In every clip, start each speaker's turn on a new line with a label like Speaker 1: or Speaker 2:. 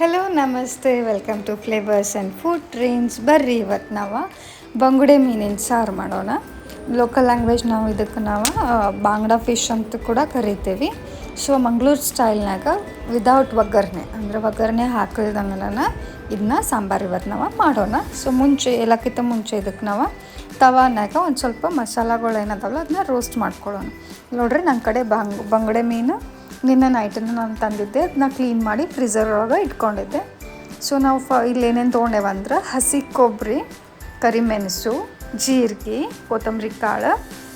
Speaker 1: Hello ನಮಸ್ತೆ. Welcome to flavours and food trains ಬರ್ರಿ ಇವತ್ತು ನಾವು ಬಂಗುಡೆ ಮೀನಿನ ಸಾರು ಮಾಡೋಣ. ಲೋಕಲ್ ಲ್ಯಾಂಗ್ವೇಜ್ ನಾವು ಇದಕ್ಕೆ ನಾವು ಬಾಂಗ್ಡಾ ಫಿಶ್ ಅಂತ ಕೂಡ ಕರಿತೀವಿ. ಸೊ ಮಂಗ್ಳೂರು ಸ್ಟೈಲ್ನಾಗ ವಿದೌಟ್ ಒಗ್ಗರಣೆ, ಅಂದರೆ ಒಗ್ಗರಣೆ ಹಾಕಿದಂಗನ ಇದನ್ನ ಸಾಂಬಾರು ಇವತ್ತು ನಾವು ಮಾಡೋಣ. ಸೊ ಮುಂಚೆ ಎಲ್ಲಕ್ಕಿಂತ ಮುಂಚೆ ಇದಕ್ಕೆ ನಾವು ತವಾನಾಗ ಒಂದು ಸ್ವಲ್ಪ ಮಸಾಲಗಳು ಏನದಲ್ಲ ಅದನ್ನ ರೋಸ್ಟ್ ಮಾಡ್ಕೊಳ್ಳೋಣ ನೋಡ್ರಿ ನನ್ನ ಕಡೆ ಬಂಗ್, ಬಂಗುಡೆ ಮೀನು ನಿನ್ನೆ ನೈಟನ್ನು ನಾನು ತಂದಿದ್ದೆ. ಅದನ್ನ ಕ್ಲೀನ್ ಮಾಡಿ ಫ್ರಿಜರ್ ಒಳಗೆ ಇಟ್ಕೊಂಡಿದ್ದೆ. ಸೊ ನಾವು ಫ ಇಲ್ಲೇನೇನು ತೊಗೊಂಡೇವಂದ್ರೆ ಹಸಿ ಕೊಬ್ಬರಿ ಕರಿಮೆಣಸು, ಜೀರಿಗೆ, ಕೊತ್ತಂಬರಿ ಕಾಳು,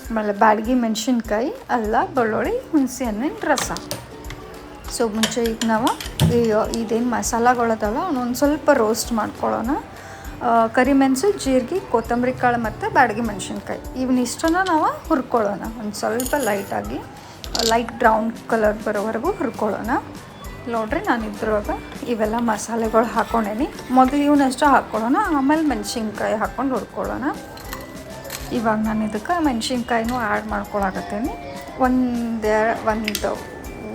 Speaker 1: ಆಮೇಲೆ ಬ್ಯಾಡಗಿ ಮೆಣಸಿನ್ಕಾಯಿ, ಅಲ್ಲ ಬೆಳ್ಳುಳ್ಳಿ, ಹುಣಸೆ ಹಣ್ಣಿನ ರಸ. ಸೊ ಮುಂಚೆ ಈಗ ನಾವು ಇದೇನು ಮಸಾಲಗಳದಲ್ಲ ಅವನ್ನೊಂದು ಸ್ವಲ್ಪ ರೋಸ್ಟ್ ಮಾಡ್ಕೊಳ್ಳೋಣ ಕರಿಮೆಣಸು, ಜೀರಿಗೆ, ಕೊತ್ತಂಬರಿ ಕಾಳು ಮತ್ತು ಬ್ಯಾಡಗಿ ಮೆಣಸಿನ್ಕಾಯಿ. ಇವನ್ನಿಷ್ಟನ್ನ ನಾವು ಹುರ್ಕೊಳ್ಳೋಣ ಒಂದು ಸ್ವಲ್ಪ ಲೈಟಾಗಿ ಲೈಟ್ ಬ್ರೌನ್ ಕಲರ್ ಬರೋವರೆಗೂ ಹುರ್ಕೊಳ್ಳೋಣ. ನೋಡ್ರಿ ನಾನು ಇದ್ರೊಳಗೆ ಇವೆಲ್ಲ ಮಸಾಲೆಗಳು ಹಾಕ್ಕೊಂಡೇನಿ ಮೊದಲು ಇವನ್ನಷ್ಟು ಹಾಕ್ಕೊಳ್ಳೋಣ ಆಮೇಲೆ ಮೆಣಸಿನ್ಕಾಯಿ ಹಾಕ್ಕೊಂಡು ಹುರ್ಕೊಳ್ಳೋಣ. ಇವಾಗ ನಾನು ಇದಕ್ಕೆ ಮೆಣಸಿನ್ಕಾಯಿನೂ ಆ್ಯಡ್ ಮಾಡ್ಕೊಳಕತ್ತೀನಿ. ಒಂದು ಒಂದು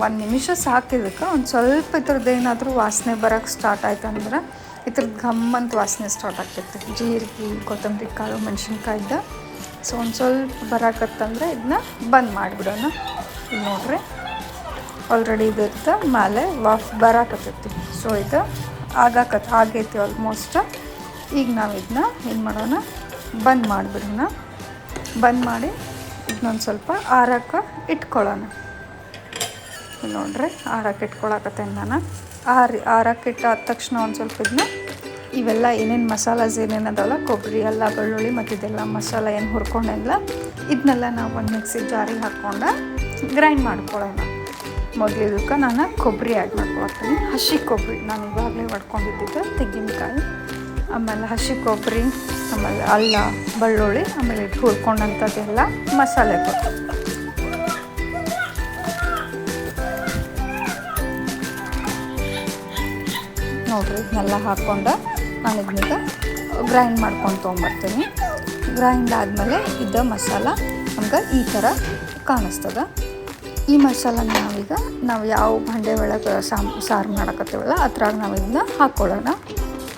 Speaker 1: ಒಂದು ನಿಮಿಷ ಸಾಕಿದಕ್ಕೆ ಒಂದು ಸ್ವಲ್ಪ ಇದ್ರದ್ದು ಏನಾದರೂ ವಾಸನೆ ಬರೋಕ್ಕೆ ಸ್ಟಾರ್ಟ್ ಆಯ್ತು ಅಂದ್ರೆ ಇದ್ರದ್ದು ಘಮ್ ವಾಸನೆ ಸ್ಟಾರ್ಟ್ ಆಗ್ತೈತೆ. ಜೀರಿಗೆ, ಕೊತ್ತಂಬರಿ ಕಾಳು, ಮೆಣಸಿನ್ಕಾಯ್ದು. ಸೊ ಒಂದು ಸ್ವಲ್ಪ ಬರಕತ್ತಂದ್ರೆ ಇದನ್ನ ಬಂದ್ ಮಾಡಿಬಿಡೋಣ. ನೋಡ್ರಿ. ಆಲ್ರೆಡಿ ಇದಿತ್ತು ಮೇಲೆ ವಾಫ್ ಬರಾಕತ್ತೈತಿ ಸೊ ಇದು ಆಗಾಕತ್ ಆಗೈತಿ ಆಲ್ಮೋಸ್ಟ್ ಈಗ ನಾವು ಇದನ್ನ ಏನು ಮಾಡೋಣ? ಬಂದ್ ಮಾಡಿಬಿಡೋಣ. ಬಂದ್ ಮಾಡಿ ಇದನ್ನೊಂದು ಸ್ವಲ್ಪ ಆರಕ್ಕೆ ಇಟ್ಕೊಳ್ಳೋಣ. ನೋಡ್ರಿ, ಆರಕ್ಕೆ ಇಟ್ಕೊಳಕತ್ತೇನೆ ನಾನು. ಆರಿ ಆರಕ್ಕೆ ಇಟ್ಟಾದ ತಕ್ಷಣ ಒಂದು ಸ್ವಲ್ಪ ಇದನ್ನ ಇವೆಲ್ಲ ಏನೇನು ಮಸಾಲಾಸ್ ಏನೇನು ಅದಾವಲ್ಲ, ಕೊಬ್ಬರಿ ಎಲ್ಲ ಬೆಳ್ಳುಳ್ಳಿ ಮತ್ತು ಇದೆಲ್ಲ ಮಸಾಲ ಏನು ಹುರ್ಕೊಂಡಿಲ್ಲ ಇದನ್ನೆಲ್ಲ ನಾವು ಒಂದು ಮಿಕ್ಸಿ ಜಾರಿಗೆ ಹಾಕ್ಕೊಂಡು ಗ್ರೈಂಡ್ ಮಾಡ್ಕೊಳ್ಳೋಣ. ಮೊದಲು ಇದಕ್ಕೆ ನಾನು ಕೊಬ್ಬರಿ ಆ್ಯಡ್ ಮಾಡ್ಕೊಳ್ತೀನಿ. ಹಸಿ ಕೊಬ್ಬರಿ, ನಾನು ಇವಾಗಲೇ ಹೊಡ್ಕೊಂಡಿದ್ದಿದ್ದು ತೆಂಗಿನಕಾಯಿ. ಆಮೇಲೆ ಹಸಿ ಕೊಬ್ಬರಿ, ಆಮೇಲೆ ಅಲ್ಲ, ಬೆಳ್ಳುಳ್ಳಿ, ಆಮೇಲೆ ಇಟ್ಟು ಹುರ್ಕೊಂಡಂಥದ್ದೆಲ್ಲ ಮಸಾಲೆಗಳು ನೋಡ್ರಿ, ಇದನ್ನೆಲ್ಲ ಹಾಕ್ಕೊಂಡು ನಾನು ಇದನ್ನ ಗ್ರೈಂಡ್ ಮಾಡ್ಕೊಂಡು ತೊಗೊಂಬರ್ತೀನಿ. ಗ್ರೈಂಡ್ ಆದಮೇಲೆ ಇದ್ದ ಮಸಾಲ ನಮ್ಗೆ ಈ ಥರ ಕಾಣಿಸ್ತದ. ಈ ಮಸಾಲನ ನಾವೀಗ ನಾವು ಯಾವ ಭಾಂಡೆ ಒಳಗೆ ಸಾಮ್, ಸಾರು ಮಾಡಕತ್ತೀವಲ್ಲ ಅದ್ರಾಗ ನಾವು ಇದನ್ನ ಹಾಕ್ಕೊಳ್ಳೋಣ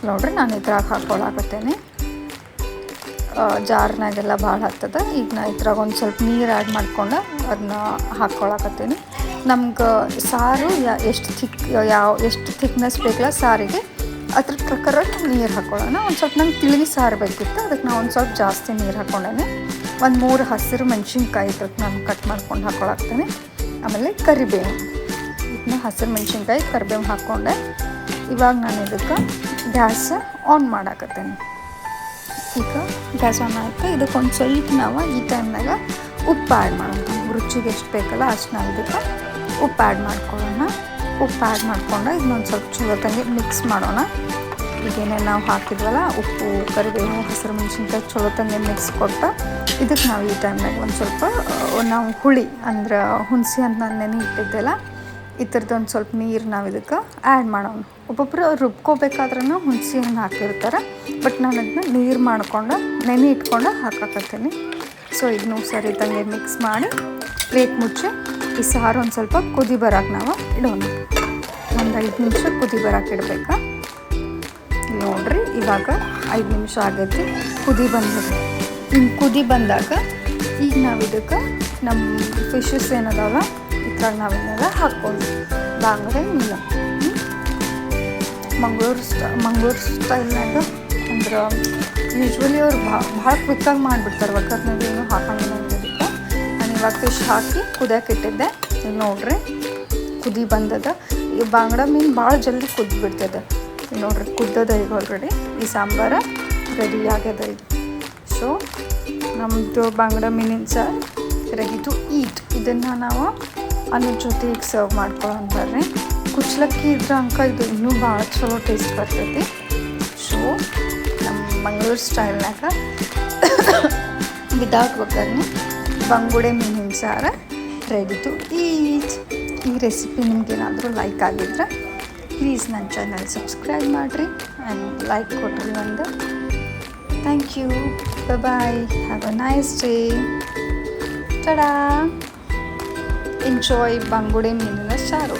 Speaker 1: ನೋಡ್ರಿ ನಾನು ಇದ್ರಾಗ ಹಾಕ್ಕೊಳಕತ್ತೇನೆ ಜಾರ್ನಾಗೆಲ್ಲ ಭಾಳ ಹತ್ತದ. ಈಗ ನಾ ಇದ್ರಾಗ ಒಂದು ಸ್ವಲ್ಪ ನೀರು ಆ್ಯಡ್ ಮಾಡ್ಕೊಂಡು ಅದನ್ನ ಹಾಕ್ಕೊಳಕತ್ತೀನಿ ನಮ್ಗೆ ಸಾರು ಎಷ್ಟು ಥಿಕ್ ಯಾವ, ಎಷ್ಟು ಥಿಕ್ನೆಸ್ ಬೇಕಲ್ಲ ಸಾರಿಗೆ, ಅದ್ರ ಪ್ರಕಾರ ನೀರು ಹಾಕ್ಕೊಳ್ಳೋಣ ಒಂದು ಸ್ವಲ್ಪ ನಂಗೆ ತಿಳಿ ಸಾರು ಬೇಕಿತ್ತು. ಅದಕ್ಕೆ ನಾವು ಒಂದು ಸ್ವಲ್ಪ ಜಾಸ್ತಿ ನೀರು ಹಾಕ್ಕೊಂಡೇನೆ ಒಂದು ಮೂರು ಹಸಿರು ಮೆಣಸಿನ್ಕಾಯಿ ಇದ್ರಕ್ಕೆ ನಾನು ಕಟ್ ಮಾಡ್ಕೊಂಡು ಹಾಕ್ಕೊಳಕ್ತೀನಿ ಆಮೇಲೆ ಕರಿಬೇವು ಇದನ್ನ ಹಸಿರು ಮೆಣಸಿನ್ಕಾಯಿ ಕರಿಬೇವು ಹಾಕ್ಕೊಂಡೆ. ಇವಾಗ ನಾನು ಇದಕ್ಕೆ ಗ್ಯಾಸ್ ಆನ್ ಮಾಡಾಕತ್ತೇನೆ. ಈಗ ಗ್ಯಾಸ್ ಆನ್ ಆಯಿತು. ಇದಕ್ಕೊಂದು ಸ್ವಲ್ಪ ನಾವು ಈ ಟೈಮ್ನಾಗ ಉಪ್ಪು ಆ್ಯಡ್ ಮಾಡೋಣ ರುಚಿಗೆ ಎಷ್ಟು ಬೇಕಲ್ಲ ಅಷ್ಟು ನಾವು ಇದಕ್ಕೆ ಉಪ್ಪು ಆ್ಯಡ್ ಮಾಡ್ಕೊಳ್ಳೋಣ. ಉಪ್ಪು ಆ್ಯಡ್ ಮಾಡ್ಕೊಂಡು ಇದನ್ನೊಂದು ಸ್ವಲ್ಪ ಚಲೋ ಮಿಕ್ಸ್ ಮಾಡೋಣ. ಈಗೇನೇ ನಾವು ಹಾಕಿದ್ವಲ್ಲ? ಉಪ್ಪು, ಕರಿಬೇವು, ಹಸಿರು ಮೆಣಸಿನ್ಕಾಯಿ ಚಲೋ ತಂಗೆ ಮಿಕ್ಸ್ ಕೊಟ್ಟು ಇದಕ್ಕೆ ನಾವು ಈ ಟೈಮ್ನಾಗ ಒಂದು ಸ್ವಲ್ಪ ನಾವು ಹುಳಿ ಅಂದ್ರೆ ಹುಣಸೆ ಅಂತ ನಾನು ನೆನೆ ಇಟ್ಟಿದ್ದೆಲ್ಲ, ಈ ಥರದ್ದು ಸ್ವಲ್ಪ ನೀರು ನಾವು ಇದಕ್ಕೆ ಆ್ಯಡ್ ಮಾಡೋಣ. ಒಬ್ಬೊಬ್ಬರು ರುಬ್ಕೋಬೇಕಾದ್ರೂ ಹುಣಸೆ ಹಣ್ಣು ಹಾಕಿರ್ತಾರೆ, ಬಟ್ ನಾನು ಅದನ್ನ ನೀರು ಮಾಡ್ಕೊಂಡು, ನೆನೆ ಇಟ್ಕೊಂಡು ಹಾಕಕತ್ತೀನಿ. ಸೊ ಇದನ್ನು ಸರಿ ತಂಗೆ ಮಿಕ್ಸ್ ಮಾಡಿ, ಪ್ಲೇಟ್ ಮುಚ್ಚಿ, ಈ ಸಾರು ಒಂದು ಸ್ವಲ್ಪ ಕುದಿ ಬರೋಕೆ ನಾವು ಇಡೋಣ. ಒಂದು ಐದು ನಿಮಿಷ ಕುದಿ ಬರೋಕೆ ಇಡಬೇಕಾ? ನೋಡ್ರಿ, ಇವಾಗ ಐದು ನಿಮಿಷ ಆಗೈತಿ. ಕುದಿ ಬಂದಿದೆ ಹಿಂಗೆ ಕುದಿ ಬಂದಾಗ ಈಗ ನಾವು ಇದಕ್ಕೆ ನಮ್ಮ ಫಿಶಸ್ ಏನದಾವ, ಇದ್ರಾಗ ನಾವು ಇದನ್ನೆಲ್ಲ ಹಾಕ್ಕೊಂಡು ಬಾಂಗ್ರೆ ಇಲ್ಲ ಮಂಗಳೂರು ಸ್ಟ ಮಂಗಳೂರು ಸ್ಟೈಲ್ನಾಗ ಅಂದ್ರೆ ಯೂಶ್ವಲಿ ಅವ್ರು ಭಾಳ ಭಾಳ ಕ್ವಿಕ್ಕಾಗಿ ಮಾಡಿಬಿಡ್ತಾರೆ ಒಗ್ಗರ್ನಾಗ ಏನು ಇದಕ್ಕೆ ನಾನು ಇವಾಗ ಫಿಶ್ ಹಾಕಿ ಕುದಿಯಕ್ಕೆ ಇಟ್ಟಿದ್ದೆ. ನೋಡ್ರಿ, ಕುದಿ ಬಂದದ. ಈ ಬಾಂಗ್ಡ ಮೀನು ಭಾಳ ಜಲ್ದಿ ಕುದ್ದು ಬಿಡ್ತದೆ ನೋಡ್ರಿ ಕುದ್ದದ ಈಗ ಆಲ್ರೆಡಿ ಈ ಸಾಂಬಾರ ರೆಡಿ ಆಗ್ಯದ ಸೊ ನಮ್ಮದು ಬಂಗಡ ಮೀನಿನ ಸಾರು ರೆಡಿ ಟು ಈಟ್ ಇದನ್ನು ನಾವು ಅನ್ನದ ಜೊತೆ ಈಗ ಸರ್ವ್ ಬರ್ರಿ. ಕುಚ್ಚಲಕ್ಕಿ ಇದ್ರ ಅಂಕ ಇದು ಇನ್ನೂ ಭಾಳ ಚಲೋ ಟೇಸ್ಟ್ ಬರ್ತೈತಿ. ಸೊ ನಮ್ಮ ಮಂಗಳೂರು ಸ್ಟೈಲ್ನಾಗ ವಿದೌಟ್ ಒಗ್ಗರಣೆ ಬಂಗುಡೆ ಮೀನಿನ ಸಾರ ರೆಡಿ ಟು ಈಚ್ ಈ ರೆಸಿಪಿ ನಿಮ್ಗೇನಾದರೂ ಲೈಕ್ ಆಗಿದ್ರೆ ಪ್ಲೀಸ್ ನನ್ನ ಚಾನಲ್ ಸಬ್ಸ್ಕ್ರೈಬ್ ಮಾಡಿರಿ ಆ್ಯಂಡ್ ಲೈಕ್ ಕೊಟ್ರಿ ಒಂದು thank you bye have a nice day tada enjoy ಬಂಗುಡೆ ಮೀನಿನ ಸಾರು